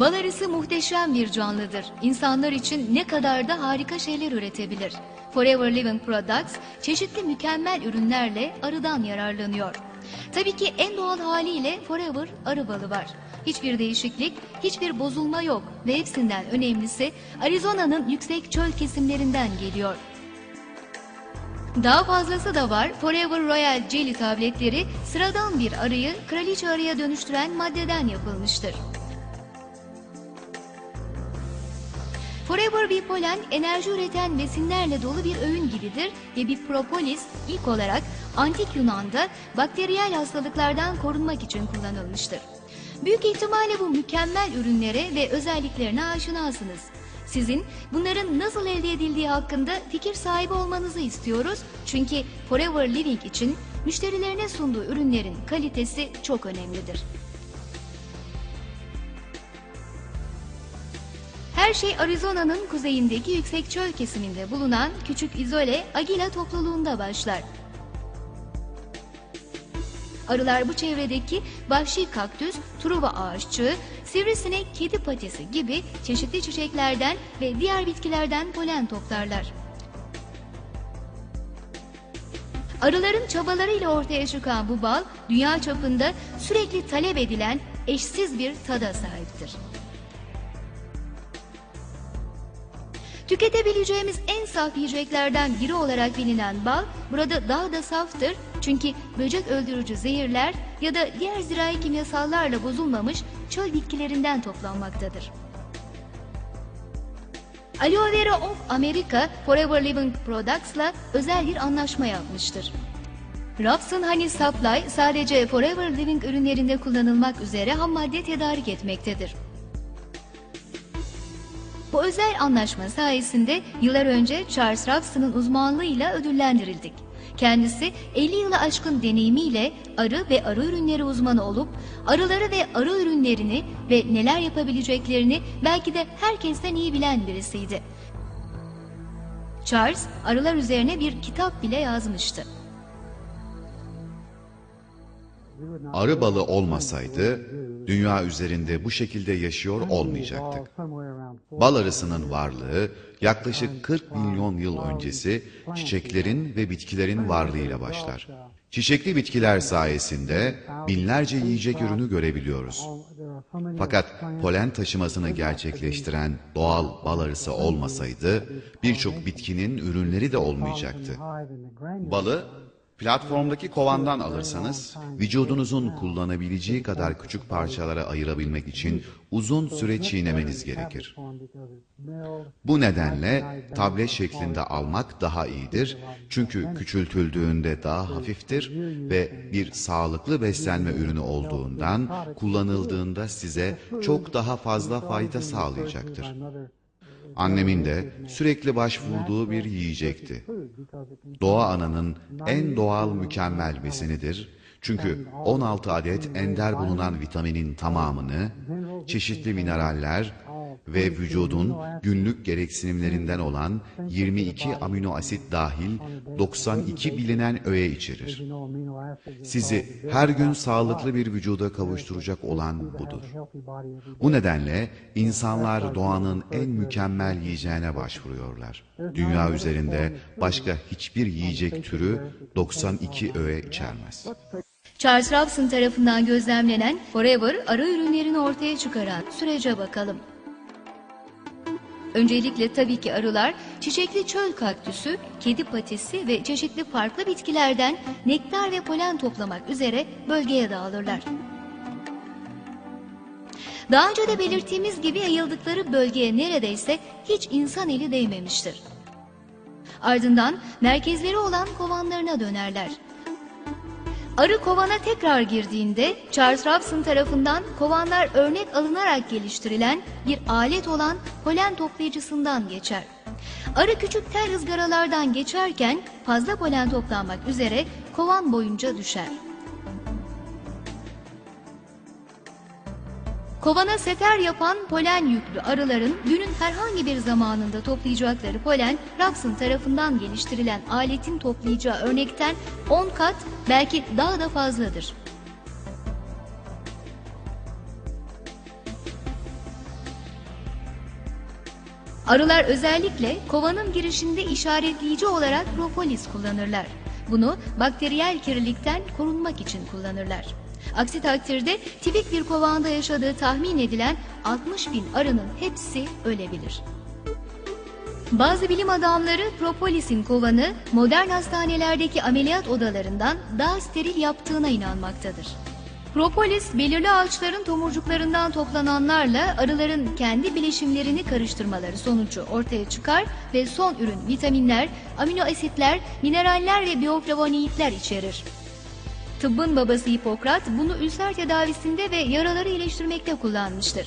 Bal arısı muhteşem bir canlıdır. İnsanlar için ne kadar da harika şeyler üretebilir. Forever Living Products çeşitli mükemmel ürünlerle arıdan yararlanıyor. Tabii ki en doğal haliyle Forever arı balı var. Hiçbir değişiklik, hiçbir bozulma yok ve hepsinden önemlisi Arizona'nın yüksek çöl kesimlerinden geliyor. Daha fazlası da var. Forever Royal Jelly tabletleri sıradan bir arıyı kraliçe arıya dönüştüren maddeden yapılmıştır. Forever Bee Polen enerji üreten besinlerle dolu bir öğün gibidir ve bir propolis ilk olarak antik Yunan'da bakteriyel hastalıklardan korunmak için kullanılmıştır. Büyük ihtimalle bu mükemmel ürünlere ve özelliklerine aşinasınız. Sizin bunların nasıl elde edildiği hakkında fikir sahibi olmanızı istiyoruz. Çünkü Forever Living için müşterilerine sunduğu ürünlerin kalitesi çok önemlidir. Her şey Arizona'nın kuzeyindeki yüksek çöl kesiminde bulunan küçük izole Agila topluluğunda başlar. Arılar bu çevredeki vahşi kaktüs, truva ağaççığı, sivrisinek, kedi patisi gibi çeşitli çiçeklerden ve diğer bitkilerden polen toplarlar. Arıların çabalarıyla ortaya çıkan bu bal, dünya çapında sürekli talep edilen eşsiz bir tada sahiptir. Tüketebileceğimiz en saf yiyeceklerden biri olarak bilinen bal burada daha da saftır çünkü böcek öldürücü zehirler ya da diğer zirai kimyasallarla bozulmamış çöl bitkilerinden toplanmaktadır. Aloe Vera of America Forever Living Products'la özel bir anlaşma yapmıştır. Robson Honey Supply sadece Forever Living ürünlerinde kullanılmak üzere ham madde tedarik etmektedir. Bu özel anlaşma sayesinde yıllar önce Charles Robson'ın uzmanlığıyla ödüllendirildik. Kendisi 50 yılı aşkın deneyimiyle arı ve arı ürünleri uzmanı olup arıları ve arı ürünlerini ve neler yapabileceklerini belki de herkesten iyi bilen birisiydi. Charles arılar üzerine bir kitap bile yazmıştı. Arı balı olmasaydı dünya üzerinde bu şekilde yaşıyor olmayacaktık. Bal arısının varlığı yaklaşık 40 milyon yıl öncesi çiçeklerin ve bitkilerin varlığıyla başlar. Çiçekli bitkiler sayesinde binlerce yiyecek ürünü görebiliyoruz. Fakat polen taşımasını gerçekleştiren doğal bal arısı olmasaydı birçok bitkinin ürünleri de olmayacaktı. Balı platformdaki kovandan alırsanız vücudunuzun kullanabileceği kadar küçük parçalara ayırabilmek için uzun süre çiğnemeniz gerekir. Bu nedenle tablet şeklinde almak daha iyidir. Çünkü küçültüldüğünde daha hafiftir ve bir sağlıklı beslenme ürünü olduğundan kullanıldığında size çok daha fazla fayda sağlayacaktır. Annemin de sürekli başvurduğu bir yiyecekti. Doğa ananın en doğal mükemmel besinidir. Çünkü 16 adet ender bulunan vitaminin tamamını, çeşitli mineraller ve vücudun günlük gereksinimlerinden olan 22 amino asit dahil 92 bilinen öğe içerir. Sizi her gün sağlıklı bir vücuda kavuşturacak olan budur. Bu nedenle insanlar doğanın en mükemmel yiyeceğine başvuruyorlar. Dünya üzerinde başka hiçbir yiyecek türü 92 öğe içermez. Charles Robson tarafından gözlemlenen Forever arı ürünlerini ortaya çıkaran sürece bakalım. Öncelikle tabii ki arılar çiçekli çöl kaktüsü, kedi patisi ve çeşitli farklı bitkilerden nektar ve polen toplamak üzere bölgeye dağılırlar. Daha önce de belirttiğimiz gibi yayıldıkları bölgeye neredeyse hiç insan eli değmemiştir. Ardından merkezleri olan kovanlarına dönerler. Arı kovana tekrar girdiğinde Charles Robson tarafından kovanlar örnek alınarak geliştirilen bir alet olan polen toplayıcısından geçer. Arı küçük tel ızgaralardan geçerken fazla polen toplanmak üzere kovan boyunca düşer. Kovana sefer yapan polen yüklü arıların günün herhangi bir zamanında toplayacakları polen Robson tarafından geliştirilen aletin toplayacağı örnekten 10 kat belki daha da fazladır. Arılar özellikle kovanın girişinde işaretleyici olarak propolis kullanırlar. Bunu bakteriyel kirlilikten korunmak için kullanırlar. Aksi takdirde tipik bir kovanda yaşadığı tahmin edilen 60 bin arının hepsi ölebilir. Bazı bilim adamları propolisin kovanı modern hastanelerdeki ameliyat odalarından daha steril yaptığına inanmaktadır. Propolis belirli ağaçların tomurcuklarından toplananlarla arıların kendi bileşimlerini karıştırmaları sonucu ortaya çıkar ve son ürün vitaminler, amino asitler, mineraller ve bioflavonoidler içerir. Tıbbın babası Hipokrat bunu ülser tedavisinde ve yaraları iyileştirmekte kullanmıştır.